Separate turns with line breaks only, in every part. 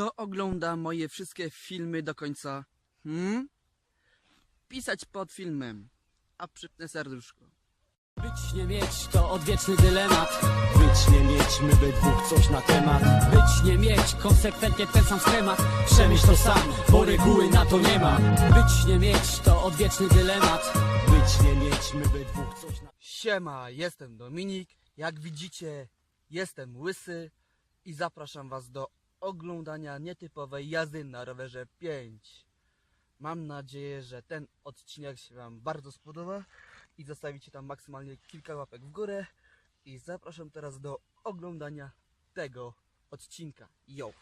Kto ogląda moje wszystkie filmy do końca? Hmm? Pisać pod filmem, a przypnę serduszko.
Być nie mieć to odwieczny dylemat Być nie mieć, my we dwóch coś na temat Być nie mieć, konsekwentnie ten sam schemat Przemyśl to sam, bo reguły na to nie ma Być nie mieć to odwieczny dylemat Być nie mieć, my we dwóch coś na
Siema, jestem Dominik. Jak widzicie, jestem łysy i zapraszam Was do oglądania nietypowej jazdy na rowerze 5. Mam nadzieję, że ten odcinek się Wam bardzo spodoba i zostawicie tam maksymalnie kilka łapek w górę. I zapraszam teraz do oglądania tego odcinka. Yo!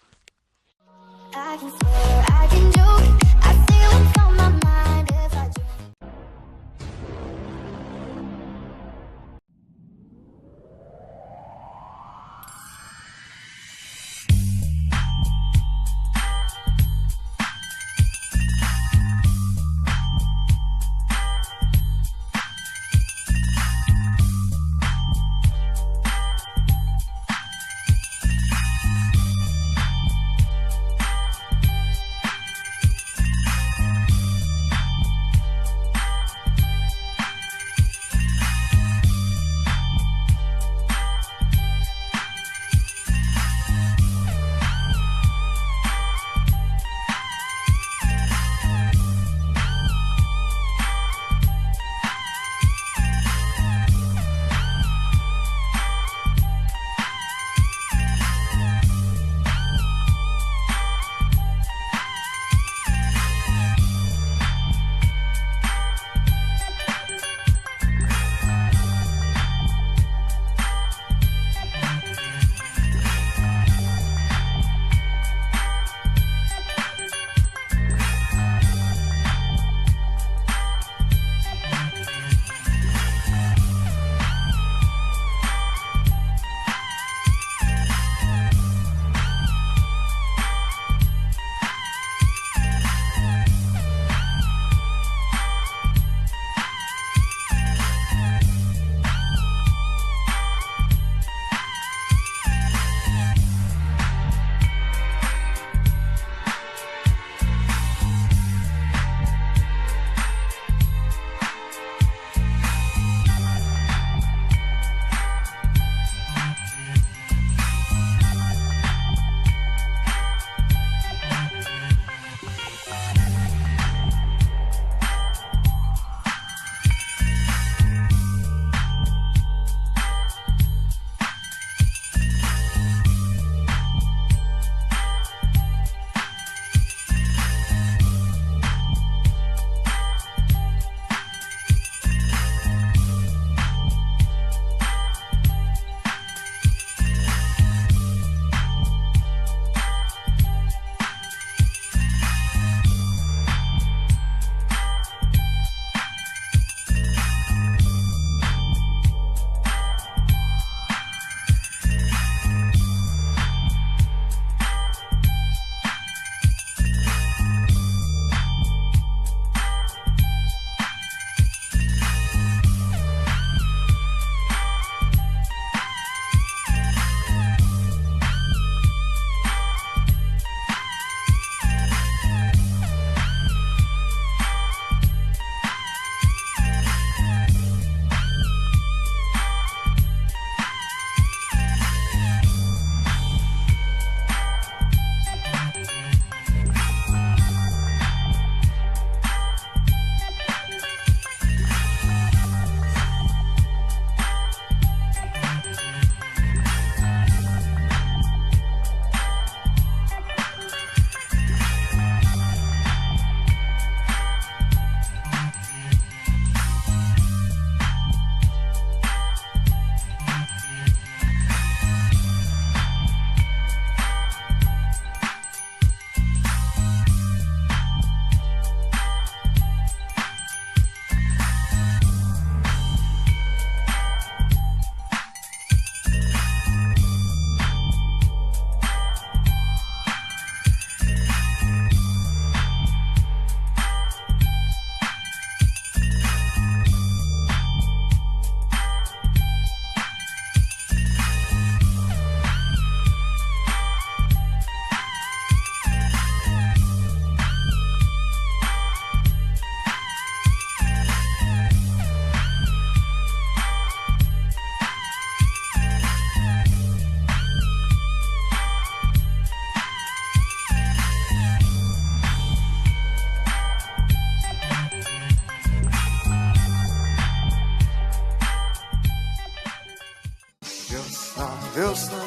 Wiosna,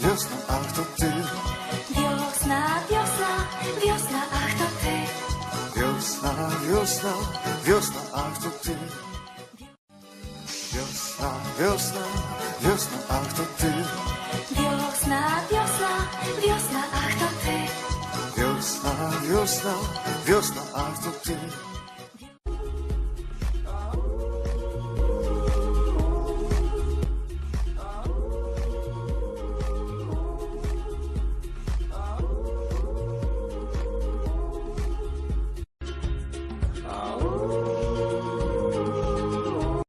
wiosna, ach to ty.
Wiosna, wiosna, wiosna, ach to ty.
Wiosna, wiosna, wiosna, ach to ty. Wiosna, wiosna, wiosna, ach to ty.
Wiosna, wiosna, wiosna, ach to ty.
Wiosna, wiosna, wiosna, ach to ty.